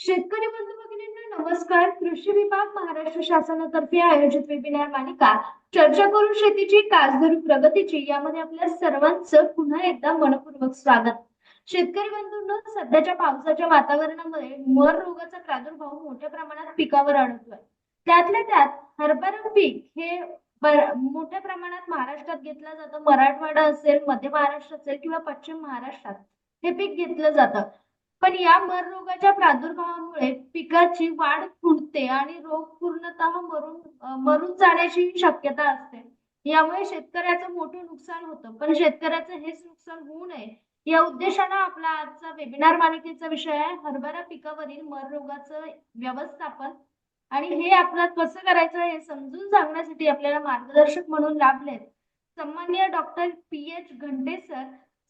शेतकरी बंधू भगिनींना नमस्कार. कृषी विभाग महाराष्ट्र शासनातर्फे आयोजित वेबिनार मालिका चर्चा करून शेतीची कासधरू प्रगतीची यामध्ये आपल्या सर्वांचं पुन्हा एकदा मनपूर्वक स्वागत. शेतकरी बंधूंना सध्याच्या पावसाच्या वातावरणामुळे मर रोगाचा प्रादुर्भाव मोठ्या प्रमाणात पिकावर अडकतोय त्यातल्या त्यात हरभरा पीक हे मोठ्या प्रमाणात महाराष्ट्रात घेतलं जातं. मराठवाडा असेल मध्य महाराष्ट्र असेल किंवा पश्चिम महाराष्ट्रात हे पीक घेतलं जातं. पण या मर रोगाच्या प्रादुर्भावामुळे पिकाची वाढ खुंटते आणि रोग पूर्णतः मरून मरून जाण्याची शक्यता असते. यामुळे शेतकऱ्याचं मोठं नुकसान होतं. पण शेतकऱ्याचं हेच नुकसान होऊ नये. या उद्देशानं आपला आजचा वेबिनार मालिकेचा विषय आहे हरभरा पिकावरील मर रोगाचं व्यवस्थापन. आणि हे आपलं कसं करायचं हे समजून सांगण्यासाठी आपल्याला मार्गदर्शक म्हणून लाभलेत. सन्मान्य doctor P H Ghante sir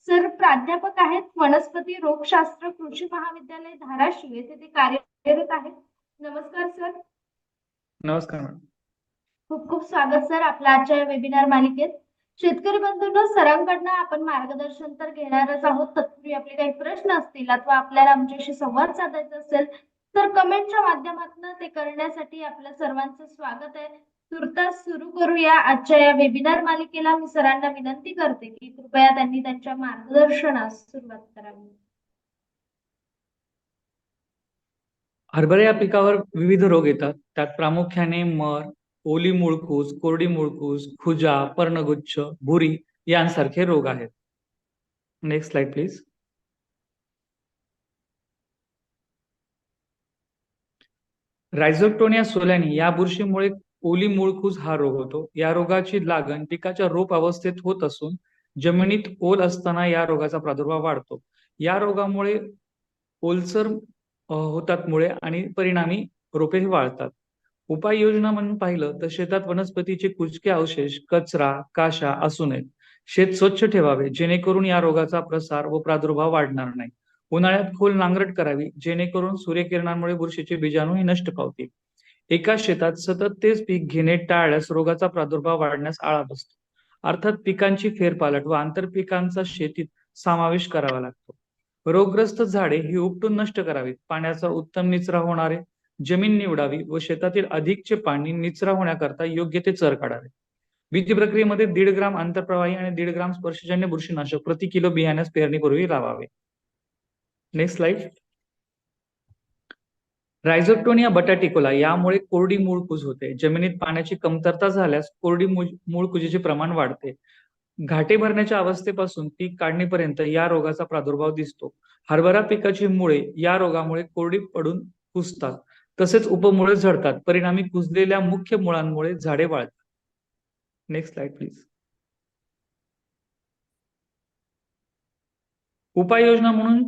sir प्राध्यापक आहेत वनस्पती रोगशास्त्र कृषी महाविद्यालय धाराशिव. येथे ते कार्यरत आहेत. नमस्कार सर. नमस्कार मॅडम. खूप खूप स्वागत सर आपल्या आजच्या वेबिनार मालिकेत. शेतकरी बंधूंनो सरांकडनं आपण मार्गदर्शन तर घेणारच आहोत. तत्पूर्वी आपले काही प्रश्न असतील अथवा आपल्याला आमच्याशी संवाद साधायचा असेल तर कमेंटच्या माध्यमातून ते करण्यासाठी आपलं सर्वांचं स्वागत आहे. तुर्तास सुरू करूया आजच्या या वेबिनार मालिकेला. मी सरांना विनंती करते की कृपया त्यांनी त्यांच्या मार्गदर्शनास सुरुवात करावी हरभरा या पिकावर विविध रोग येतात. त्यात प्रामुख्याने मर ओली मुळकूस कोरडी मुळकूस खुजा पर्णगुच्छ भुरी यांसारखे रोग आहेत. Next slide please rhizoctonia solani या बुरशीमुळे ओली मुळकूस हा रोग होतो. या रोगाची लागण पिकाच्या रोप अवस्थेत होत असून जमिनीत ओल असताना या रोगाचा प्रादुर्भाव वाढतो. या रोगामुळे ओलसर होतात मुळे आणि परिणामी रोपे वाळतात. उपाययोजना म्हणून पाहिलं तर शेतात वनस्पतीचे कुचके अवशेष कचरा काशा असू नयेत. शेत स्वच्छ ठेवावे जेणेकरून या रोगाचा प्रसार व प्रादुर्भाव वाढणार नाही. उन्हाळ्यात खोल नांगरट करावी जेणेकरून सूर्यकिरणांमुळे बुरशीचे बीजाणू ही नष्ट पावतील. एका शेतात सतत तेच पीक घेणे टाळल्यास रोगाचा प्रादुर्भाव वाढण्यास आळा बसतो. अर्थात पिकांची फेरपालट व आंतरपिकांचा शेतीत समावेश करावा लागतो. रोगग्रस्त झाडे ही उपटून नष्ट करावीत. पाण्याचा उत्तम निचरा होणारे जमीन निवडावी व शेतातील अधिकचे पाणी निचरा होण्याकरता योग्य ते चर काढावे. बीज प्रक्रियेमध्ये दीड ग्राम आंतरप्रवाही आणि दीड ग्राम स्पर्शजन्य बुरशीनाशक प्रति किलो बियाण्यास पेरणीपूर्वी लावावे. नेक्स्ट स्लाइड रायझोक्टोनिया बटाटिकोला यामुळे कोरडी मूळ कुज होते. जमिनीत पाण्याची कमतरता झाल्यास कोरडी मूळ कुजेचे प्रमाण वाढते. घाटे भरण्याच्या अवस्थेपासून पीक काढणीपर्यंत या रोगाचा प्रादुर्भाव दिसतो. हरभरा पिकाची मुळे या रोगामुळे कोरडी पडून कुजतात तसेच उपमुळे झडतात. परिणामी कुजलेल्या मुख्य मुळांमुळे झाडे वाळतात. नेक्स्ट स्लाइड प्लीज उपाययोजना म्हणून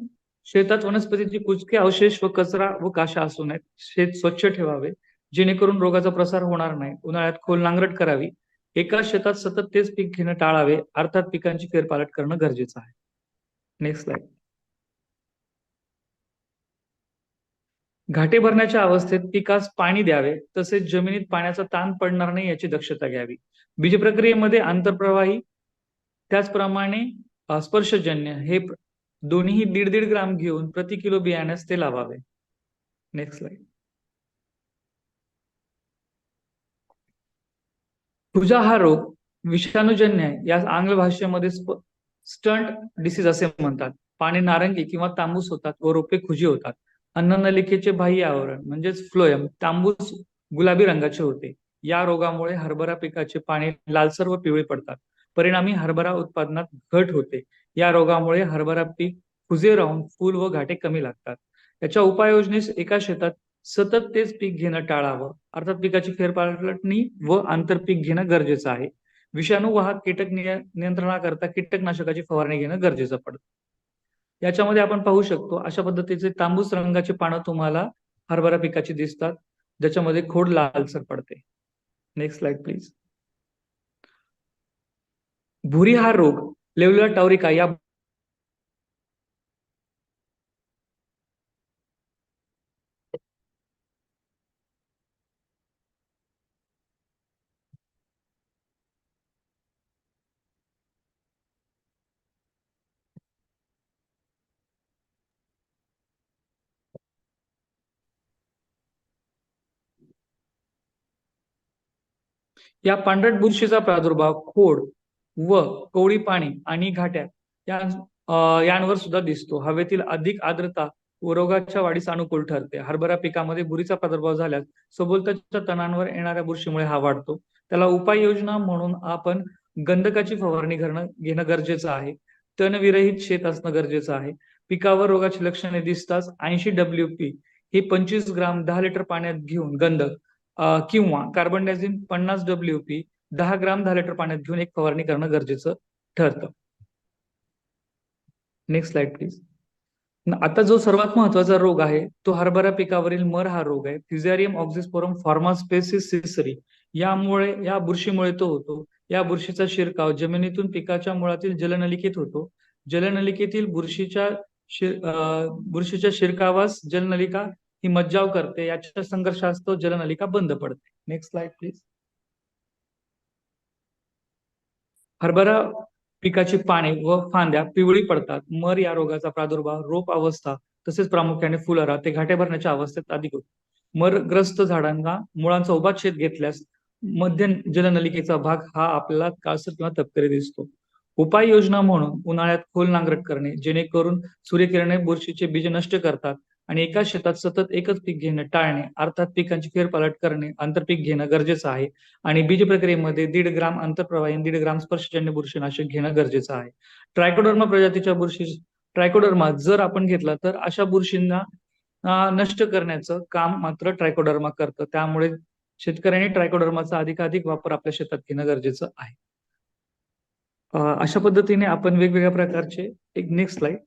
शेतात वनस्पतीचे कुचके अवशेष व कचरा व काशा असू नयेत. शेत स्वच्छ ठेवावे जेणेकरून रोगाचा प्रसार होणार नाही. उन्हाळ्यात खोल नांगरट करावी. एका शेतात सतत तेच पीक घेणं टाळावे अर्थात पिकांची फेरपालट करणं गरजेचं आहे. नेक्स्ट स्लाइड घाटे भरण्याच्या अवस्थेत पिकास पाणी द्यावे तसेच जमिनीत पाण्याचा ताण पडणार नाही याची दक्षता घ्यावी. बीज प्रक्रियेमध्ये आंतरप्रवाही त्याचप्रमाणे स्पर्शजन्य हे दोन्ही दीड दीड ग्राम घेऊन प्रति किलो बियाण्यास ते लावावे. नेक्स्ट स्लाइड खुजा हा रोग विषाणूजन्य या आंग्ल भाषेमध्ये स्टंट डिसीज असे म्हणतात. पाणी नारंगी किंवा तांबूस होतात व रोपे खुजी होतात. अन्ननलिकेचे बाह्य आवरण म्हणजेच फ्लोयम तांबूस गुलाबी रंगाचे होते. या रोगामुळे हरभरा पिकाचे पाणी लालसर व पिवळे पडतात. परिणामी हरभरा उत्पादनात घट होते. या रोगामुळे हरभरा पीक फुजे राहून फूल व घाटे कमी लागतात. याच्या उपाययोजनेस एका शेतात सतत तेच पीक घेणं टाळावं. अर्थात पिकाची फेरपालटणी व आंतरपीक घेणं गरजेचं आहे. विषाणू वाहक कीटक नियंत्रणाकरता कीटकनाशकाची फवारणी घेणं गरजेचं पडतं. याच्यामध्ये आपण पाहू शकतो अशा पद्धतीचे तांबूस रंगाची पानं तुम्हाला हरभरा पिकाची दिसतात ज्याच्यामध्ये खोड लालसर पडते. नेक्स्ट स्लाइड प्लीज भुरी हा रोग लेव्हला टावरिका या या पांढरट बुरशीचा प्रादुर्भाव खोड व कोवळी पाणी आणि घाट्या या यांवर सुद्धा दिसतो. हवेतील अधिक आर्द्रता व रोगाच्या वाढीस अनुकूल ठरते. हरभरा पिकामध्ये बुरीचा प्रादुर्भाव झाल्यास सभोवताच्या तणांवर येणाऱ्या बुरशीमुळे हा वाढतो. त्याला उपाययोजना म्हणून आपण गंधकाची फवारणी करणं घेणं गरजेचं आहे. तणविरहित शेत असणं गरजेचं आहे. पिकावर रोगाची लक्षणे दिसताच ऐंशी डब्ल्यू पी हे पंचवीस ग्राम दहा लिटर पाण्यात घेऊन गंधक किंवा कार्बन डायझिन पन्नास डब्ल्यू पी दहा ग्राम दहा लिटर पाण्यात घेऊन एक फवारणी करणं गरजेचं ठरतं. नेक्स्ट स्लाइड प्लीज आता जो सर्वात महत्त्वाचा रोग आहे तो हरभरा पिकावरील मर हा रोग आहे. फिझॅरियम ऑक्झिस्पोरम फॉर्मास्पेसिस सिसरी यामुळे या बुरशीमुळे तो होतो. या बुरशीचा शिरकाव जमिनीतून पिकाच्या मुळातील जलनलिकेत होतो. जलनलिकेतील बुरशीच्या शिर बुरशीच्या शिरकावास जलनलिका ही मज्जाव करते. याच्या संघर्षास्तव जलनलिका बंद पडते. नेक्स्ट स्लाइड प्लीज हरभरा पिकाची पाने व फांद्या पिवळी पडतात. मर या रोगाचा प्रादुर्भाव रोप अवस्था तसेच प्रामुख्याने फुलरा ते घाटे भरण्याच्या अवस्थेत अधिक होतो. मरग्रस्त झाडांना मुळांचा उभा छेद घेतल्यास मध्य जलनलिकेचा भाग हा आपल्याला काळसर किंवा तपकरी दिसतो. उपाययोजना म्हणून उन्हाळ्यात खोल नांगरट करणे जेणेकरून सूर्यकिरणे बुरशीचे बीज नष्ट करतात. आणि एका शेतात सतत एकच पीक घेणं टाळणे अर्थात पिकांची फेरपालट करणे आंतरपीक घेणं गरजेचं आहे. आणि बीज प्रक्रियेमध्ये दीड ग्राम आंतरप्रवाही दीड ग्राम स्पर्शजन्य बुरशीनाशक घेणं गरजेचं आहे. ट्रायकोडर्मा प्रजातीच्या बुरशी ट्रायकोडर्मा जर आपण घेतला तर अशा बुरशींना नष्ट करण्याचं काम मात्र ट्रायकोडर्मा करतं. त्यामुळे शेतकऱ्यांनी ट्रायकोडर्माचा अधिकाधिक वापर आपल्या शेतात घेणं गरजेचं आहे. अशा पद्धतीने आपण वेगवेगळ्या प्रकारचे एक नेक्स्ट स्लाइड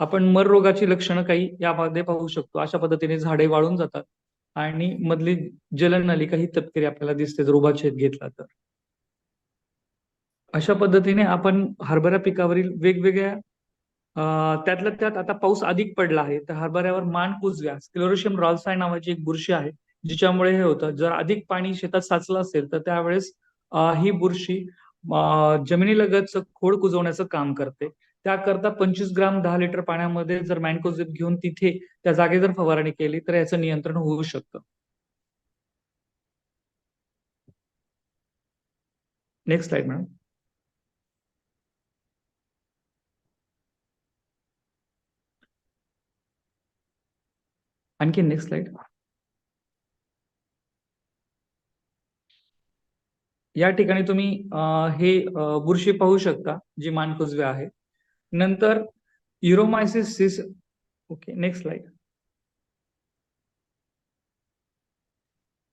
आपण मर रोगाची लक्षणं काही यामध्ये पाहू शकतो. अशा पद्धतीने झाडे वाळून जातात आणि मधली जलनलिका ही तपकिरी आपल्याला दिसते जर उभा छेद घेतला तर. अशा पद्धतीने आपण हरभरा पिकावरील वेगवेगळ्या त्यातल्या त्यात आता पाऊस अधिक पडला आहे तर हरभऱ्यावर मान कुजव्या. स्क्लोरोशियम रॉल्साय नावाची एक बुरशी आहे जिच्यामुळे हे होतं. जर अधिक पाणी शेतात साचलं असेल तर त्यावेळेस ही बुरशी जमिनीलगतचं खोड कुजवण्याचं काम करते. त्याकरता पंचवीस ग्राम दहा लिटर पाण्यामध्ये जर मॅनकोझिप घेऊन तिथे त्या जागे जर फवारणी केली तर याचं नियंत्रण होऊ शकतं. नेक्स्ट स्लाइड मॅडम आणखी नेक्स्ट स्लाइड या ठिकाणी तुम्ही हे बुरशी पाहू शकता जी मानकुजवे आहे. नंतर युरोमायसिस सिस ओके नेक्स्ट स्लाइड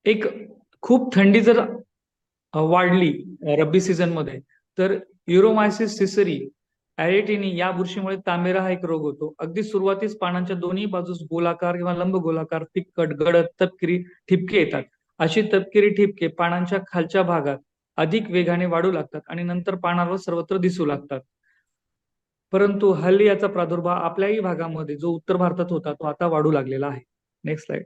एक खूप थंडी जर वाढली रब्बी सीझनमध्ये तर युरोमायसिस सिसरी ॲरेटिनी या बुरशीमुळे तांबेरा हा एक रोग होतो. अगदी सुरुवातीस पानांच्या दोन्ही बाजूस गोलाकार किंवा लंब गोलाकार फिक्कट गडद तपकिरी ठिपके येतात. अशी तपकिरी ठिपके पानांच्या खालच्या भागात अधिक वेगाने वाढू लागतात आणि नंतर पानावर सर्वत्र दिसू लागतात. परंतु हल्ली याचा प्रादुर्भाव आपल्याही भागामध्ये जो उत्तर भारतात होता तो आता वाढू लागलेला आहे. नेक्स्ट स्लाइड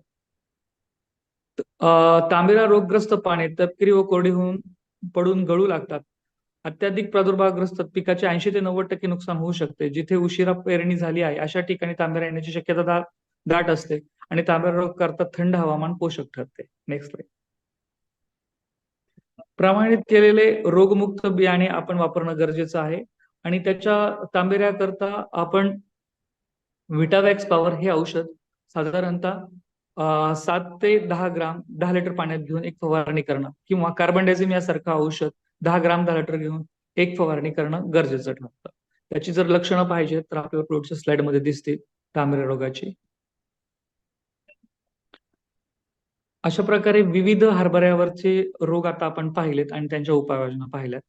तांबेरा रोगग्रस्त पाने तपकिरी व कोरडी होऊन पडून गळू लागतात. अत्याधिक प्रादुर्भावग्रस्त पिकाचे ऐंशी ते नव्वद टक्के नुकसान होऊ शकते. जिथे उशिरा पेरणी झाली आहे अशा ठिकाणी तांबेरा येण्याची शक्यता दाट असते आणि तांबेरा रोग करता थंड हवामान पोषक ठरते. नेक्स्ट स्लाइड प्रमाणित केलेले रोगमुक्त बियाणे आपण वापरणं गरजेचं आहे. आणि त्याच्या तांबेऱ्याकरता आपण विटावॅक्स पॉवर हे औषध साधारणतः सात ते दहा ग्राम दहा लिटर पाण्यात घेऊन एक फवारणी करणं किंवा कार्बन डायझिम यासारखं औषध दहा ग्राम दहा लिटर घेऊन एक फवारणी करणं गरजेचं ठरतं. त्याची जर लक्षणं पाहिजे तर आपल्याला पुढच्या स्लाइडमध्ये दिसतील तांबेऱ्या रोगाची. अशा प्रकारे विविध हरभऱ्यावरचे रोग आता आपण पाहिलेत आणि त्यांच्या उपाययोजना पाहिल्यात.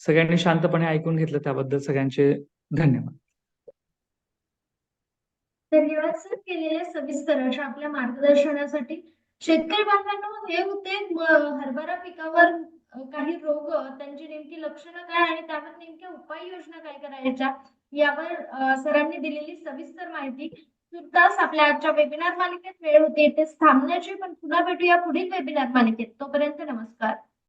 सगळ्यांनी शांतपणे ऐकून घेतलं त्याबद्दल सगळ्यांचे धन्यवाद. धन्यवाद सर केलेल्या सविस्तर अशा आपल्या मार्गदर्शनासाठी. शेतकरी बांधवांनो हे होते हरभरा पिकावर काही रोग त्यांची नेमकी लक्षणं काय आणि त्यावर नेमक्या उपाययोजना काय करायच्या यावर सरांनी दिलेली सविस्तर माहिती. तुर्तास आपल्या आजच्या वेबिनार मालिकेत वेळ होती इथेच थांबण्याची पण पुन्हा भेटूया पुढील वेबिनार मालिकेत. तोपर्यंत नमस्कार.